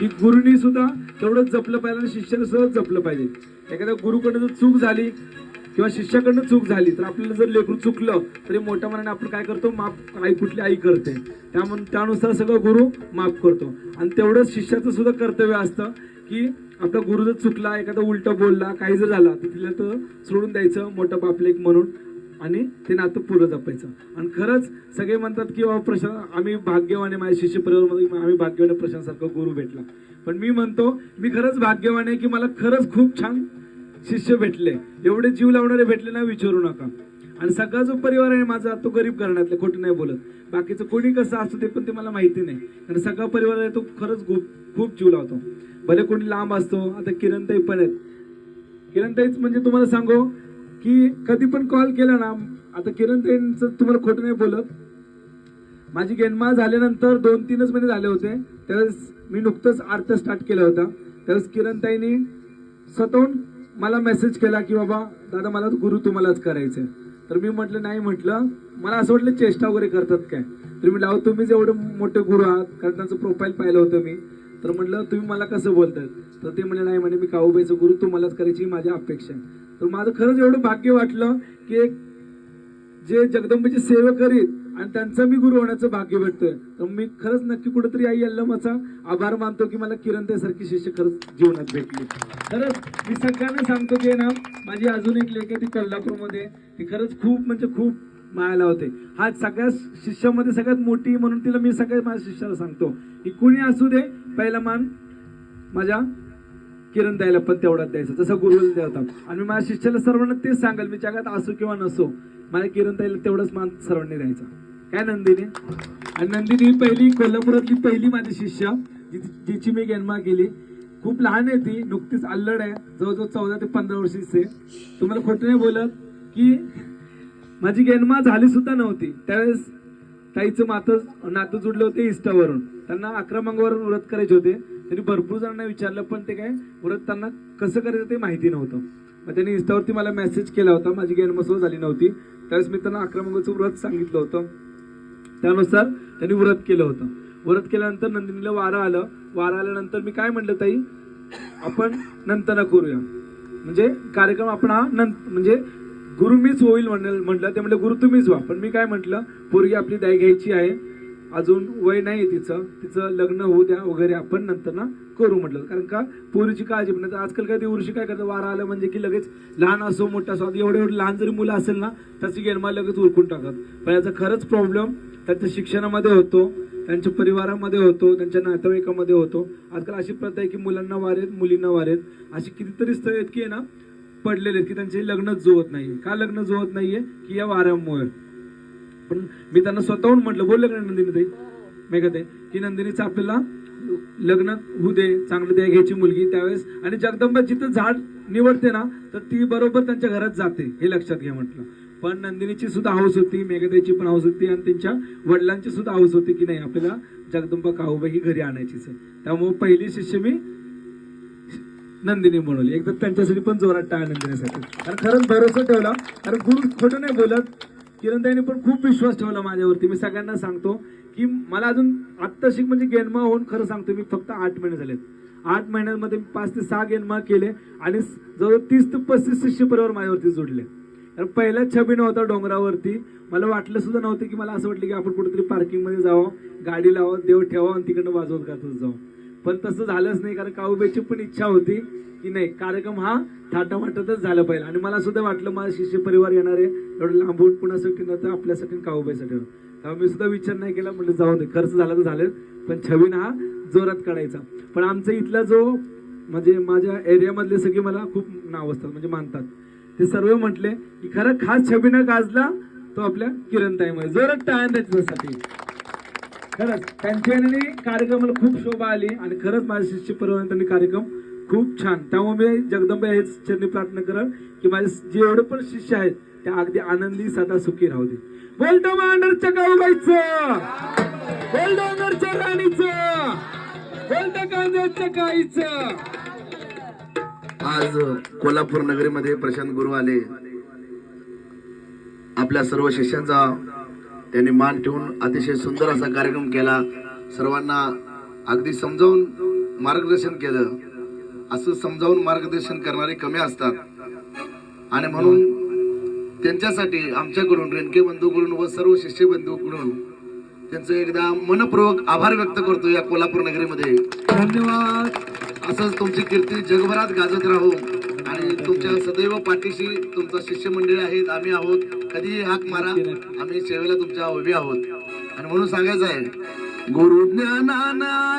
की गुरुनी सुद्धा तेवढं जपलं पाहिजे आणि शिष्याने सुद्धा जपलं पाहिजे. एखाद्या गुरुकडनं जर चूक झाली किंवा शिष्याकडनं चूक झाली तर आपल्याला जर लेकरू चुकलं तरी मोठ्या मनाने आपण काय करतो? माफ आई कुठली आई करते? त्यामुळे त्यानुसार सगळं गुरु माफ करतो. आणि तेवढंच शिष्याचं सुद्धा कर्तव्य असतं की आपला गुरु जर चुकला एखादा उलटं बोलला काही जर झाला तर तिला तर सोडून द्यायचं मोठं बापलेक म्हणून. आणि ते नातं पुरं जपायचं. आणि खरंच सगळे म्हणतात की बाबा प्रशांत आम्ही भाग्यवाने माझ्या शिष्य परिवारामध्ये आम्ही भाग्यवाने प्रशांतसारखा गुरु भेटला. पण मी म्हणतो मी खरंच भाग्यवान आहे की मला खरंच खूप छान शिष्य भेटले. एवढे जीव लावणारे भेटले ना विचारू नका. आणि सगळा जो परिवार आहे माझा तो गरीब घराण्यातला खोटं नाही बोलत. बाकीचं कोणी कसं असतं ते पण ते मला माहिती नाही. कारण सगळा परिवार आहे तो खरंच खूप खूप जीव लावतो. भले कोणी लांब असतो आता किरणताई पण आहेत. किरणताईच म्हणजे तुम्हाला सांगू की कधी पण कॉल केला ना आता किरणताईंचं तुम्हाला खोटं नाही बोलत. माझी गेनमा झाल्यानंतर दोन तीनच महिने झाले होते. त्यावेळेस मी नुकतंच आर्थ स्टार्ट केला होता त्यावेळेस किरणताईंनी स्वतःहून मला मेसेज केला की बाबा दादा मला गुरु तुम्हालाच करायचंय. तर मी म्हटलं नाही म्हटलं मला असं वाटलं चेष्टा वगैरे करतात काय? तर मी लाव तुम्हीच एवढे मोठे गुरु आहात कारण त्यांचं प्रोफाईल पाहिलं होतं मी. तर म्हटलं तुम्ही मला कसं बोलतात तर ते म्हणले नाही म्हणे मी काऊबाईचं गुरु तुम्हालाच करायची ही माझी अपेक्षा आहे. तर माझं खरंच एवढं भाग्य वाटलं की एक जे जगदंबेची सेवा करीत आणि त्यांचा मी गुरु होण्याचं भाग्य भेटतोय. तर मी खरंच नक्की कुठेतरी आई अल्लमाचा आभार मानतो की मला किरण सारखी शिष्य खरंच जीवनात भेटली. खरंच मी सगळ्यांना सांगतो की ना माझी अजून एक लेख आहे ती कोल्हापूरमध्ये. ती खरंच खूप म्हणजे खूप मायाला होते. हा सगळ्या शिष्यामध्ये सगळ्यात मोठी म्हणून तिला मी सगळ्या माझ्या शिष्याला सांगतो. की कुणी असू दे पहिला मान माझ्या किरण द्यायला पण तेवढाच द्यायचा. जसं गुरुला देवता आणि मी माझ्या शिष्याला सर्वांना तेच सांगाल मी जगात असो किंवा नसो माझ्या किरण ताईला तेवढंच मान सर्वांनी द्यायचा. काय नंदिनी? आणि नंदिनी पहिली कोल्हापुरातली पहिली माझी शिष्य जिची मी जन्मा केली. खूप लहान आहे ती नुकतीच अल्लड आहे. जवळजवळ चौदा ते पंधरा वर्षीच आहे. तुम्हाला खोटं नाही बोलत की माझी गेनमा झाली सुद्धा नव्हती. त्यावेळेस ताईचं मातं नातं जुडलं होते इस्टावरून. त्यांना अकरा मंगळवार व्रत करायचे होते. त्यांनी भरपूर जणांना विचारलं पण ते काय व्रत त्यांना कसं करायचं ते माहिती नव्हतं. मग त्यांनी इंस्टावरती मला मेसेज केला होता माझी गेनमसो झाली नव्हती. त्यावेळेस मी त्यांना अकरा मंगळचं व्रत सांगितलं होतं. त्यानुसार त्यांनी व्रत केलं होतं. व्रत केल्यानंतर नंदिनीला वारं आलं. वारं आल्यानंतर मी काय म्हटलं ताई आपण नंतर करूया. म्हणजे कार्यक्रम आपण हा नंत म्हणजे गुरु मीच होईल म्हणलं म्हटलं. ते म्हटलं गुरु तुम्हीच व्हा. पण मी काय म्हटलं पोरगी आपली द्याय घ्यायची आहे. अजून वय नाही तिचं. तिचं लग्न होऊ द्या वगैरे आपण नंतर ना करू म्हटलं. कारण का? पोरीची काळजी पण आजकाल काय दिवशी काय करतं वारा आलं म्हणजे की लगेच लहान असो मोठा असो एवढे एवढे लहान जरी मुलं असेल ना त्याची गेरमा लगेच उरकून टाकत पण याचा खरंच प्रॉब्लेम त्यांच्या शिक्षणामध्ये होतो त्यांच्या परिवारामध्ये होतो त्यांच्या नातेवाईकामध्ये होतो. आजकाल अशी प्रथा आहे की मुलांना वारेत मुलींना वारेत. अशी कितीतरी स्थळ आहेत की आहे ना पडलेले आहेत की त्यांचे लग्न जुळत नाहीये. का लग्न जुळत नाहीये? की या वाऱ्यामुळे. पण मी त्यांना स्वतःहून म्हटलं बोललं का नंदिनी ताई. मेघाताई की नंदिनीचं आपल्याला लग्न होऊ दे चांगलं द्या घ्यायची मुलगी त्यावेळेस. आणि जगदंबा जिथं झाड निवडते ना तर ती बरोबर त्यांच्या घरात जाते हे लक्षात घ्या म्हटलं. पण नंदिनीची सुद्धा हाऊस होती मेघदेची पण हाऊस होती आणि त्यांच्या वडिलांची सुद्धा हाऊस होती की नाही आपल्याला जगदंबा काहूबाई ही घरी आणायचीच आहे. त्यामुळे पहिली शिष्य मी नंदिनी म्हणवली एकदा त्यांच्यासाठी पण जोरात टाळ नंदिनीसाठी. कारण खरंच भरोसा ठेवला. कारण गुरु खोटं नाही बोलत. किरणताईने पण खूप विश्वास ठेवला माझ्यावरती. मी सगळ्यांना सांगतो की मला अजून आत्ता शिक म्हणजे गेनमा होऊन खरं सांगतो मी फक्त आठ महिने झालेत. आठ महिन्यांमध्ये मी पाच ते सहा गेनमा केले आणि जवळ तीस ते पस्तीस शिष्य परिवार माझ्यावरती जोडले. कारण पहिला छबी नव्हता डोंगरावरती. मला वाटलं सुद्धा नव्हतं की मला असं वाटलं की आपण कुठेतरी पार्किंगमध्ये जावं गाडी लावा देव ठेवा आणि तिकडनं वाजवत गातच जावं. पण तसं झालंच नाही कारण काऊबाईची पण इच्छा होती की नाही कार्यक्रम हा थाटामाटातच झाला पाहिजे. आणि मला सुद्धा वाटलं माझा शिष्य परिवार येणार आहे एवढं लांबून कुणासाठी न तर आपल्यासाठी आणि काऊबाईसाठी मी सुद्धा विचार नाही केला म्हटलं जाऊ दे खर्च झाला तर झालं पण छबीन हा जोरात काढायचा. पण आमचा इथला जो म्हणजे माझ्या एरियामधले सगळे मला खूप नाव असतात म्हणजे मानतात. ते सर्व म्हटले की खरं खास छबीनं गाजला तो आपल्या किरण ताईमध्ये जोरात टाळ्या त्याच्यासाठी खरंच त्यांच्याने कार्यक्रमाला खूप शोभा आली आणि खरंच माझ्या शिष्य परिवाराने त्यांनी कार्यक्रम खूप छान. त्यामुळे मी जगदंबा हेच चरणी प्रार्थना करल की माझे जे एवढे पण शिष्य आहेत ते अगदी आनंदी सदा सुखी राहू दे. बोलतो मांडरच्या काळूबाईचं. बोलतो अंडरच्या राणीचं. बोलतो कांद्याच्या काईचं आज कोल्हापूर नगरीमध्ये प्रशांत गुरु आले आपल्या सर्व शिष्यांचा त्यांनी मान ठेवून अतिशय सुंदर असा कार्यक्रम केला. सर्वांना अगदी समजावून मार्गदर्शन केलं. असं समजावून मार्गदर्शन करणारे कमी असतात. आणि म्हणून त्यांच्यासाठी आमच्याकडून रेणके बंधूकडून व सर्व शिष्य बंधूकडून त्यांचं एकदा मनपूर्वक आभार व्यक्त करतो या कोल्हापूर नगरीमध्ये. धन्यवाद. असंच तुमची कीर्ती जगभरात गाजत राहू. आणि तुमच्या सदैव पाठीशी तुमचं शिष्यमंडळ आहेत. आम्ही आहोत. कधीही हाक मारा. आम्ही सेवेला तुमच्या उभे आहोत. आणि म्हणून सांगायचं आहे गुरु ज्ञानाना